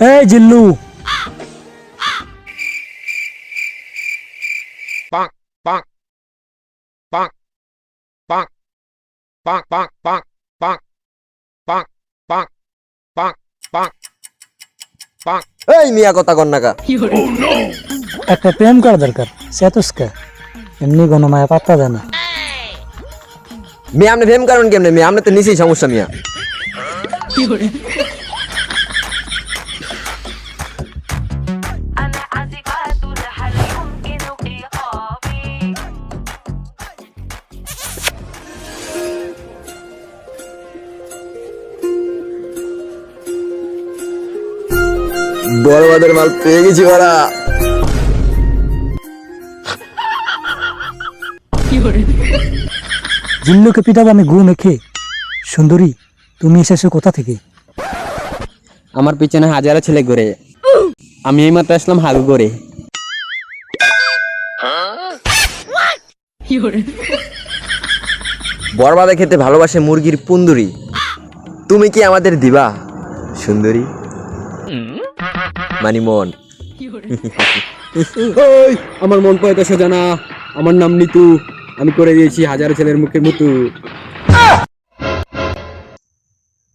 এই জিল্লু bonk, bonk. এই মিয়া কথা কর নাকা একটা প্রেম করা দরকার সেতুসকে এমনি কোনো মায়া পাত্তা দেয় না মিয়া আপনি ফেম কারণ কেমনে মিয়া আপনি তো নিচেই সমস্যা মিয়া বড়বাদের মাল পেয়ে গেছি ওরা জিল্লুকে পিটাবো আমি গু মেখে সুন্দরী তুমি এসেছ কোথা থেকে? আমার পিছনে হাজারো ছেলে ঘুরে। আমি এইমাত্র আসলাম হাগু করে বরবাদে খেতে ভালোবাসে মুরগির পুন্দুরি। তুমি কি আমাদের দিবা সুন্দরী? মানি মন। ওই আমার মন পয়তা সোজানা আমার নাম নিতু। আমি করে দিয়েছি হাজার ছেলের মুখে মুতু।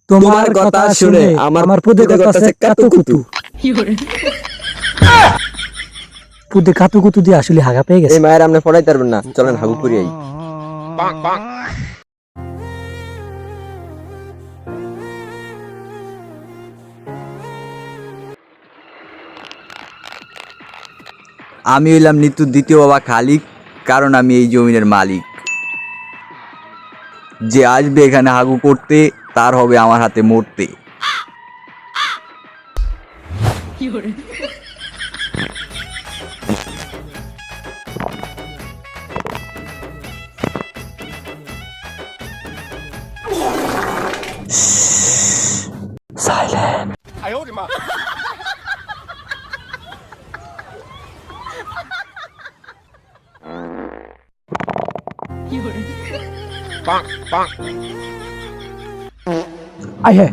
তোমার কথা শুনে আমার আমার পুদে করতেছে কাতুকুতু পুদে কাতু। কুতু দিয়ে আসলে হাগা পেয়ে গেছে। এই মায়ের আপনি পড়াইতে পারবেন না চলেন হাগু করি আই। আমি হইলাম নিত্যুর দ্বিতীয় বাবা খালিক কারণ আমি এই জমিনের মালিক। যে আসবে এখানে হাগু করতে তার হবে আমার হাতে মরতে। bonk, আই হ্যাঁ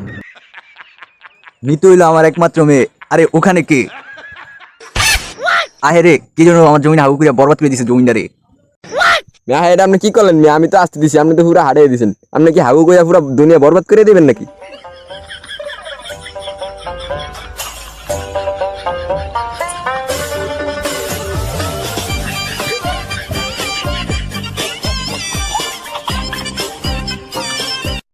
নিতু হইল আমার একমাত্র মেয়ে। আরে ওখানে কে? আহে রে কে যেন আমার জমিন হাগু করে বরবাদ করে দিছে জমিদারে মিয়া এটা আপনি কি করলেন মিয়া আমি তো আসতে দিছি আপনি তো পুরো হারিয়ে দিছেন। আপনি কি হাগু কইয়া পুরো দুনিয়া বরবাদ করে দেবেন নাকি?